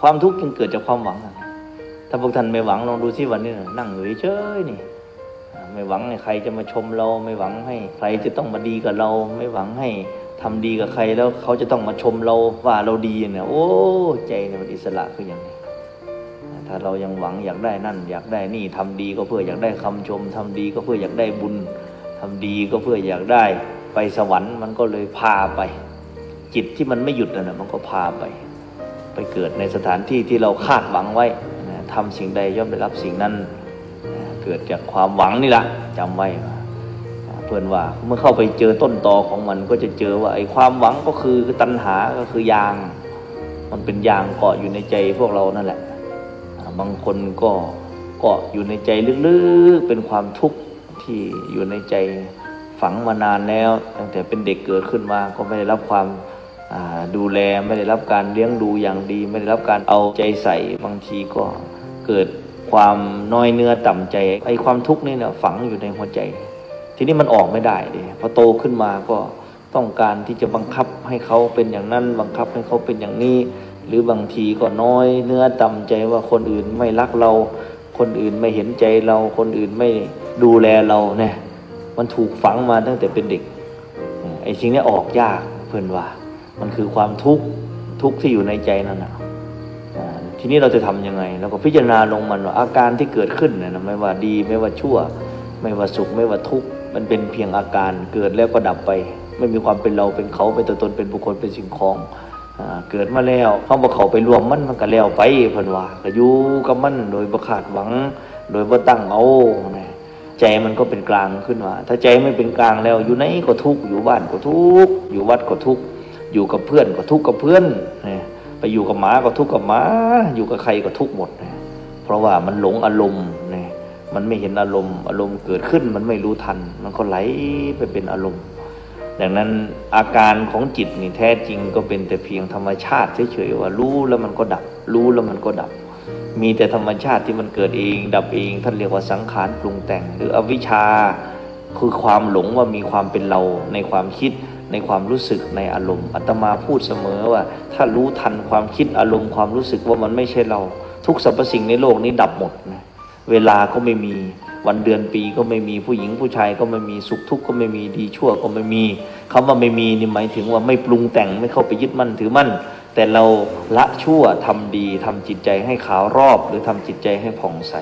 ความทุกข์จึงเกิดจากความหวังถ้าพวกท่านไม่หวังลองดูที่วันนี้นั่งเฉยๆนี่ไม่หวังให้ใครจะมาชมเรา ไม่หวังให้ใครจะต้องมาดีกับเรา ไม่หวังให้ทำดีกับใครแล้วเขาจะต้องมาชมเราว่าเราดีเนี่ยโอ้ใจเนี่ยมันอิสระคืออย่างนี้ถ้าเรายังหวังอยากได้นั่น อยากได้นี่ทำดีก็เพื่ออยากได้คำชมทำดีก็เพื่ออยากได้บุญทำดีก็เพื่ออยากได้ไปสวรรค์มันก็เลยพาไป จิตที่มันไม่หยุดนั่นนะมันก็พาไป ไปเกิดในสถานที่ที่เราคาดหวังไว้นะทำสิ่งใดย่อมได้รับสิ่งนั้นเกิดจากความหวังนี่แหละจำไว้เพื่อนว่าเมื่อเข้าไปเจอต้นตอของมันก็จะเจอว่าไอ้ความหวังก็คือตัณหาก็คือยาง มันเป็นยางเกาะอยู่ในใจพวกเรานั่นแหละ บางคนก็เกาะอยู่ในใจลึกๆเป็นความทุกข์ที่อยู่ในใจฝังมานานแล้ว ตั้งแต่เป็นเด็กเกิดขึ้นมาก็ไม่ได้รับความ ดูแลไม่ได้รับการเลี้ยงดูอย่างดี ไม่ได้รับการเอาใจใส่บางทีก็เกิดความน้อยเนื้อต่ำใจไอ้ความทุกข์นี่เนี่ยฝังอยู่ในหัวใจ ทีนี้มันออกไม่ได้ดิพอโตขึ้นมาก็ต้องการที่จะบังคับให้เขาเป็นอย่างนั้น บังคับให้เขาเป็นอย่างนี้ หรือบางทีก็น้อยเนื้อต่ำใจว่าคนอื่นไม่รักเรา คนอื่นไม่เห็นใจเรา คนอื่นไม่ดูแลเราเนี่ยมันถูกฝังมาตั้งแต่เป็นเด็กไอ้สิ่งนี้ออกยากเพื่อนว่า มันคือความทุกข์ทุกข์ที่อยู่ในใจนั่นนะอ่าทีนี้เราจะทำยังไงเราก็พิจารณาลงมันว่าอาการที่เกิดขึ้นเนี่ยนะไม่ว่าดีไม่ว่าชั่ว ไม่ว่าสุขไม่ว่าทุกข์มันเป็นเพียงอาการเกิดแล้วก็ดับไป ไม่มีความเป็นเราเป็นเขาเป็นตัวตนเป็นบุคคลเป็นสิ่งของเกิดมาแล้วเขาบอกเขาไปรวมมันมันก็แล้วไปเพิ่นว่าก็อยู่กับมันโดยประคาดหวัง โดยบ่ตั้งเอาใจมันก็เป็นกลางขึ้นมาถ้าใจไม่เป็นกลางแล้วอยู่ไหนก็ทุกข์อยู่บ้านก็ทุกข์อยู่วัดก็ทุกข์ อยู่กับเพื่อนก็ทุกข์กับเพื่อนไปอยู่กับหมาก็ทุกข์กับหมา อยู่กับใครก็ทุกข์หมด เพราะว่ามันหลงอารมณ์นะมันไม่เห็นอารมณ์ อารมณ์เกิดขึ้นมันไม่รู้ทัน มันก็ไหลไปเป็นอารมณ์ ดังนั้นอาการของจิตนี่แท้จริงก็เป็นแต่เพียงธรรมชาติเฉยๆว่ารู้แล้วมันก็ดับ รู้แล้วมันก็ดับ มีแต่ธรรมชาติที่มันเกิดเอง ดับเองท่านเรียกว่าสังขารปรุงแต่ง หรืออวิชชาคือความหลงว่ามีความเป็นเราในความคิด ในความรู้สึกในอารมณ์อาตมาพูดเสมอว่า ถ้ารู้ทันความคิดอารมณ์ความรู้สึกว่ามันไม่ใช่เรา ทุกสรรพสิ่งในโลกนี้ดับหมดนะเวลาก็ไม่มีวันเดือนปีก็ไม่มีผู้หญิงผู้ชายก็ไม่มีสุขทุกข์ก็ไม่มีดีชั่วก็ไม่มีคำว่าไม่มีนี่หมายถึงว่าไม่ปรุงแต่งไม่เข้าไปยึดมั่นถือมั่น แต่เราละชั่วทำดีทำจิตใจให้ขาวรอบ หรือทำจิตใจให้ผ่องใส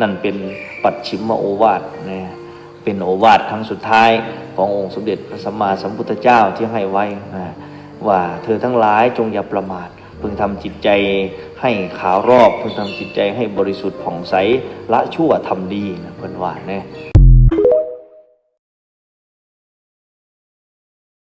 นั่นเป็นปัจฉิมโอวาทนะ เป็นโอวาทครั้งสุดท้ายขององค์สมเด็จพระสัมมาสัมพุทธเจ้าที่ให้ไว้นะว่าเธอทั้งหลายจงอย่าประมาทพึงทำจิตใจให้ขาวรอบพึงทำจิตใจให้บริสุทธิ์ผ่องใสละชั่วทำดีนะเพื่อนว่าเนี่ย